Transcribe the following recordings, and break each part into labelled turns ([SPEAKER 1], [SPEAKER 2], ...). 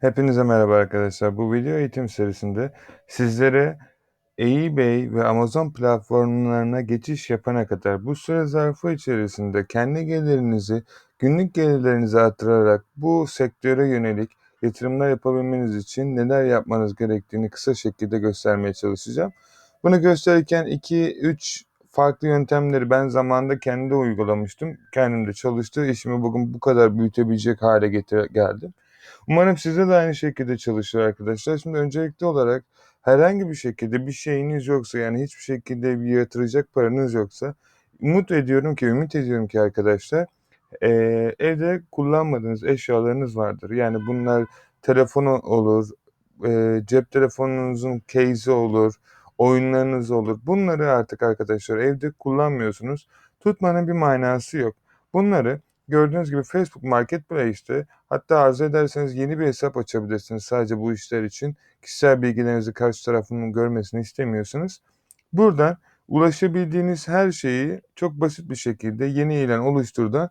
[SPEAKER 1] Hepinize merhaba arkadaşlar. Bu video eğitim serisinde sizlere eBay ve Amazon platformlarına geçiş yapana kadar bu süre zarfı içerisinde kendi gelirinizi, günlük gelirlerinizi artırarak bu sektöre yönelik yatırımlar yapabilmeniz için neler yapmanız gerektiğini kısa şekilde göstermeye çalışacağım. Bunu gösterirken 2-3 farklı yöntemleri ben zamanında kendi uygulamıştım. Kendim de çalıştığı işimi bugün bu kadar büyütebilecek hale getir geldim. Umarım sizde de aynı şekilde çalışır arkadaşlar. Şimdi öncelikli olarak herhangi bir şekilde bir şeyiniz yoksa yani hiçbir şekilde bir yatıracak paranız yoksa umut ediyorum ki ümit ediyorum ki arkadaşlar e, evde kullanmadığınız eşyalarınız vardır. Yani bunlar telefonu olur, e, cep telefonunuzun case'i olur, oyunlarınız olur. Bunları artık arkadaşlar evde kullanmıyorsunuz. Tutmanın bir manası yok. Bunları gördüğünüz gibi Facebook Marketplace'te hatta arzu ederseniz yeni bir hesap açabilirsiniz sadece bu işler için. Kişisel bilgilerinizi karşı tarafının görmesini istemiyorsanız. Buradan ulaşabildiğiniz her şeyi çok basit bir şekilde yeni ilan oluşturda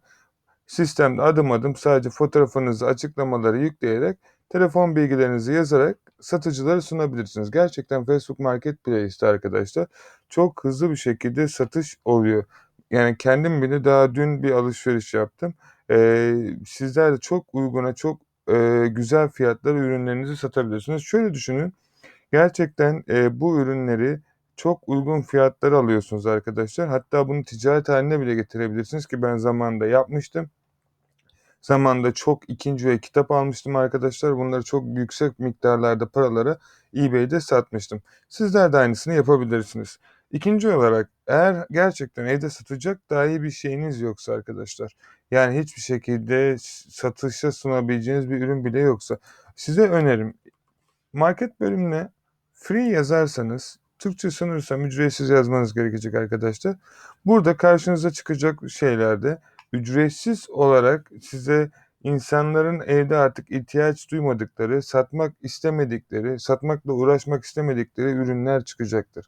[SPEAKER 1] sistemde adım adım sadece fotoğrafınızı açıklamaları yükleyerek telefon bilgilerinizi yazarak satıcılara sunabilirsiniz. Gerçekten Facebook Marketplace'te arkadaşlar çok hızlı bir şekilde satış oluyor. Yani kendim bile daha dün bir alışveriş yaptım. Ee, sizler de çok uyguna, çok e, güzel fiyatlara ürünlerinizi satabilirsiniz. Şöyle düşünün, gerçekten e, bu ürünleri çok uygun fiyatlara alıyorsunuz arkadaşlar. Hatta bunu ticaret haline bile getirebilirsiniz ki ben zamanında yapmıştım. Zamanında çok ikinci ve kitap almıştım arkadaşlar. Bunları çok yüksek miktarlarda paralara eBay'de satmıştım. Sizler de aynısını yapabilirsiniz. İkinci olarak eğer gerçekten evde satacak dahi bir şeyiniz yoksa arkadaşlar yani hiçbir şekilde satışa sunabileceğiniz bir ürün bile yoksa size önerim market bölümüne free yazarsanız Türkçe sanırsam ücretsiz yazmanız gerekecek arkadaşlar. Burada karşınıza çıkacak şeylerde ücretsiz olarak size insanların evde artık ihtiyaç duymadıkları, satmak istemedikleri, satmakla uğraşmak istemedikleri ürünler çıkacaktır.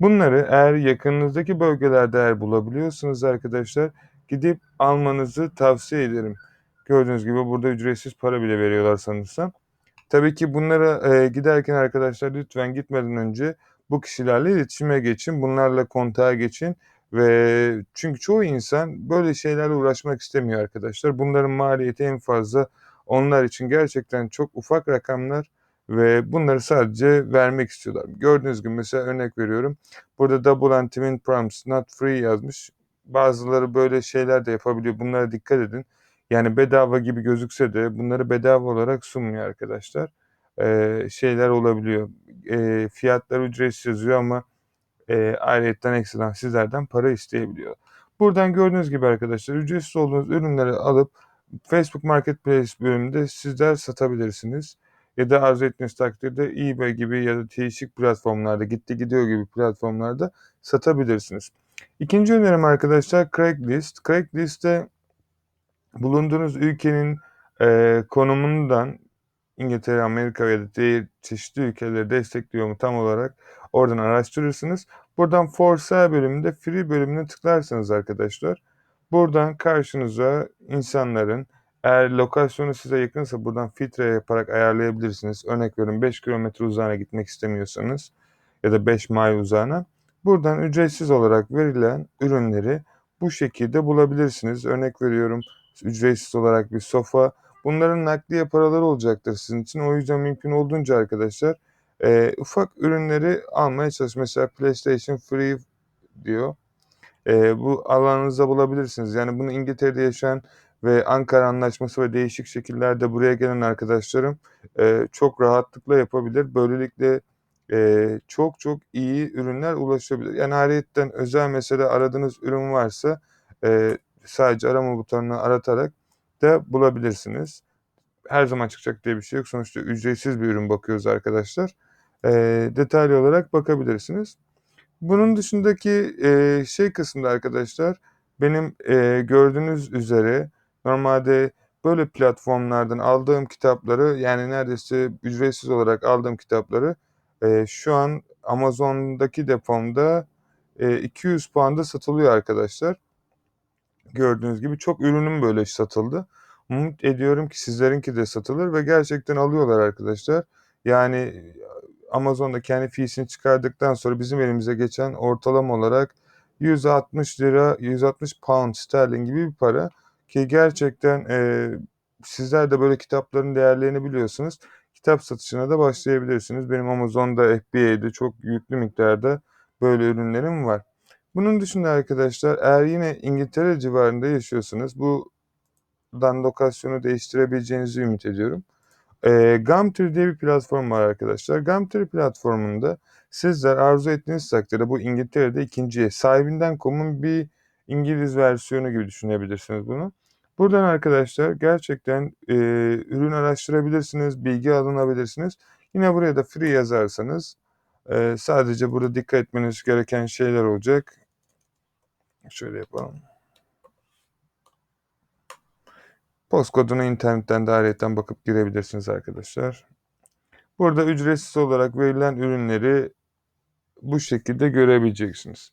[SPEAKER 1] Bunları eğer yakınınızdaki bölgelerde eğer bulabiliyorsanız arkadaşlar gidip almanızı tavsiye ederim. Gördüğünüz gibi burada ücretsiz para bile veriyorlar sanırsam. Tabii ki bunlara e, giderken arkadaşlar lütfen gitmeden önce bu kişilerle iletişime geçin. Bunlarla kontağa geçin ve çünkü çoğu insan böyle şeylerle uğraşmak istemiyor arkadaşlar. Bunların maliyeti en fazla onlar için gerçekten çok ufak rakamlar ve bunları sadece vermek istiyorlar. Gördüğünüz gibi mesela örnek veriyorum. Burada double and twin prompts not free yazmış. Bazıları böyle şeyler de yapabiliyor. Bunlara dikkat edin. Yani bedava gibi gözükse de bunları bedava olarak sunmuyor arkadaşlar. Ee, şeyler olabiliyor. Ee, fiyatlar ücretsiz yazıyor ama e, ayrıyetten ekstradan sizlerden para isteyebiliyor. Buradan gördüğünüz gibi arkadaşlar ücretsiz olduğunuz ürünleri alıp Facebook Marketplace bölümünde sizler satabilirsiniz. Ya da arzu ettiğiniz takdirde eBay gibi ya da değişik platformlarda gitti gidiyor gibi platformlarda satabilirsiniz. İkinci önerim arkadaşlar Craigslist. Craigslist'te bulunduğunuz ülkenin e, konumundan İngiltere, Amerika ya da diğer çeşitli ülkeleri destekliyor mu tam olarak oradan araştırırsınız. Buradan for sale bölümünde free bölümüne tıklarsanız arkadaşlar buradan karşınıza insanların eğer lokasyonu size yakınsa buradan filtre yaparak ayarlayabilirsiniz. Örnek veriyorum 5 kilometre uzağına gitmek istemiyorsanız ya da 5 mile uzağına buradan ücretsiz olarak verilen ürünleri bu şekilde bulabilirsiniz. Örnek veriyorum ücretsiz olarak bir sofa. Bunların nakliye paraları olacaktır sizin için. O yüzden mümkün olduğunca arkadaşlar e, ufak ürünleri almaya çalış. Mesela PlayStation Free diyor. E, bu alanınızda bulabilirsiniz. Yani bunu İngiltere'de yaşayan ve Ankara Anlaşması ve değişik şekillerde buraya gelen arkadaşlarım e, çok rahatlıkla yapabilir. Böylelikle e, çok çok iyi ürünler ulaşabilir. Yani ayrıyetten özel mesela aradığınız ürün varsa e, sadece arama butonuna aratarak da bulabilirsiniz. Her zaman çıkacak diye bir şey yok. Sonuçta ücretsiz bir ürün bakıyoruz arkadaşlar. E, detaylı olarak bakabilirsiniz. Bunun dışındaki e, şey kısmında arkadaşlar benim e, gördüğünüz üzere normalde böyle platformlardan aldığım kitapları yani neredeyse ücretsiz olarak aldığım kitapları e, şu an Amazon'daki depomda e, 200 pound'a satılıyor arkadaşlar. Gördüğünüz gibi çok ürünüm böyle satıldı. Umut ediyorum ki sizlerinki de satılır ve gerçekten alıyorlar arkadaşlar. Yani Amazon'da kendi fiyesini çıkardıktan sonra bizim elimize geçen ortalama olarak 160 lira, 160 pound sterlin gibi bir para ki gerçekten e, sizler de böyle kitapların değerlerini biliyorsunuz. Kitap satışına da başlayabilirsiniz. Benim Amazon'da FBA'de çok yüklü miktarda böyle ürünlerim var. Bunun dışında arkadaşlar eğer yine İngiltere civarında yaşıyorsanız buradan lokasyonu değiştirebileceğinizi ümit ediyorum. E, Gumtree diye bir platform var arkadaşlar. Gumtree platformunda sizler arzu ettiğiniz takdirde bu İngiltere'de ikinci sahibinden komun bir İngiliz versiyonu gibi düşünebilirsiniz bunu. Buradan arkadaşlar gerçekten e, ürün araştırabilirsiniz, bilgi alınabilirsiniz. Yine buraya da free yazarsanız e, sadece burada dikkat etmeniz gereken şeyler olacak. Şöyle yapalım. Post kodunu internetten de ayrıca bakıp girebilirsiniz arkadaşlar. Burada ücretsiz olarak verilen ürünleri bu şekilde görebileceksiniz.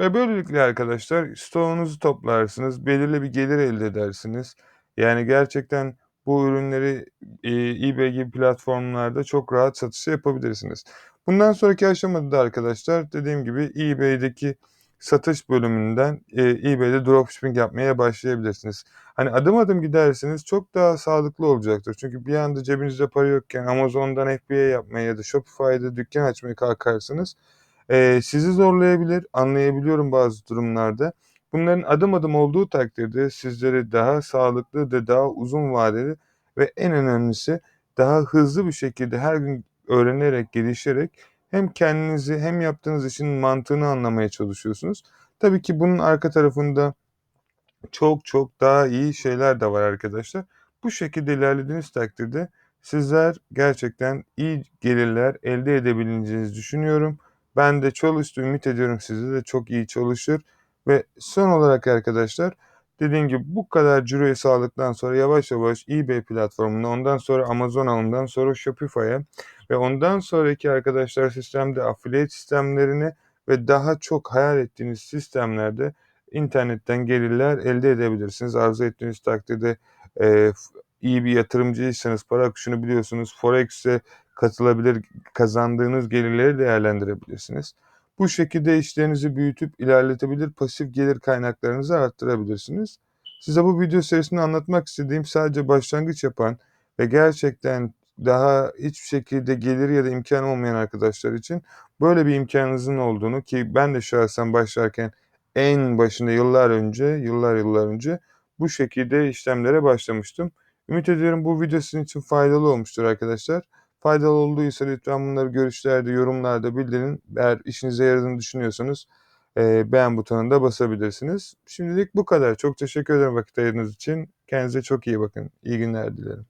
[SPEAKER 1] Ve böylelikle arkadaşlar stoğunuzu toplarsınız, belirli bir gelir elde edersiniz. Yani gerçekten bu ürünleri e, eBay gibi platformlarda çok rahat satışı yapabilirsiniz. Bundan sonraki aşamada da arkadaşlar dediğim gibi eBay'deki satış bölümünden e, eBay'de dropshipping yapmaya başlayabilirsiniz. Hani adım adım giderseniz çok daha sağlıklı olacaktır. Çünkü bir anda cebinizde para yokken Amazon'dan FBA yapmaya ya da Shopify'da dükkan açmaya kalkarsanız e, sizi zorlayabilir. Anlayabiliyorum bazı durumlarda. Bunların adım adım olduğu takdirde sizleri daha sağlıklı ve daha uzun vadeli ve en önemlisi daha hızlı bir şekilde her gün öğrenerek, gelişerek hem kendinizi hem yaptığınız işin mantığını anlamaya çalışıyorsunuz. Tabii ki bunun arka tarafında çok çok daha iyi şeyler de var arkadaşlar. Bu şekilde ilerlediğiniz takdirde sizler gerçekten iyi gelirler elde edebileceğinizi düşünüyorum. Ben de çalıştı ümit ediyorum size de çok iyi çalışır. Ve son olarak arkadaşlar dediğim gibi bu kadar ciroyu sağladıktan sonra yavaş yavaş eBay platformuna ondan sonra Amazon ondan sonra Shopify'a ve ondan sonraki arkadaşlar sistemde affiliate sistemlerini ve daha çok hayal ettiğiniz sistemlerde internetten gelirler elde edebilirsiniz. Arzu ettiğiniz takdirde e, iyi bir yatırımcıysanız para akışını biliyorsunuz. Forex'e katılabilir, kazandığınız gelirleri değerlendirebilirsiniz. Bu şekilde işlerinizi büyütüp ilerletebilir, pasif gelir kaynaklarınızı arttırabilirsiniz. Size bu video serisinde anlatmak istediğim sadece başlangıç yapan ve gerçekten daha hiçbir şekilde gelir ya da imkan olmayan arkadaşlar için böyle bir imkanınızın olduğunu ki ben de şahsen başlarken en başında yıllar önce, yıllar yıllar önce bu şekilde işlemlere başlamıştım. Ümit ediyorum bu video sizin için faydalı olmuştur arkadaşlar. Faydalı olduysa lütfen bunları görüşlerde, yorumlarda bildirin. Eğer işinize yaradığını düşünüyorsanız e, beğen butonuna basabilirsiniz. Şimdilik bu kadar. Çok teşekkür ederim vakit ayırdığınız için. Kendinize çok iyi bakın. İyi günler dilerim.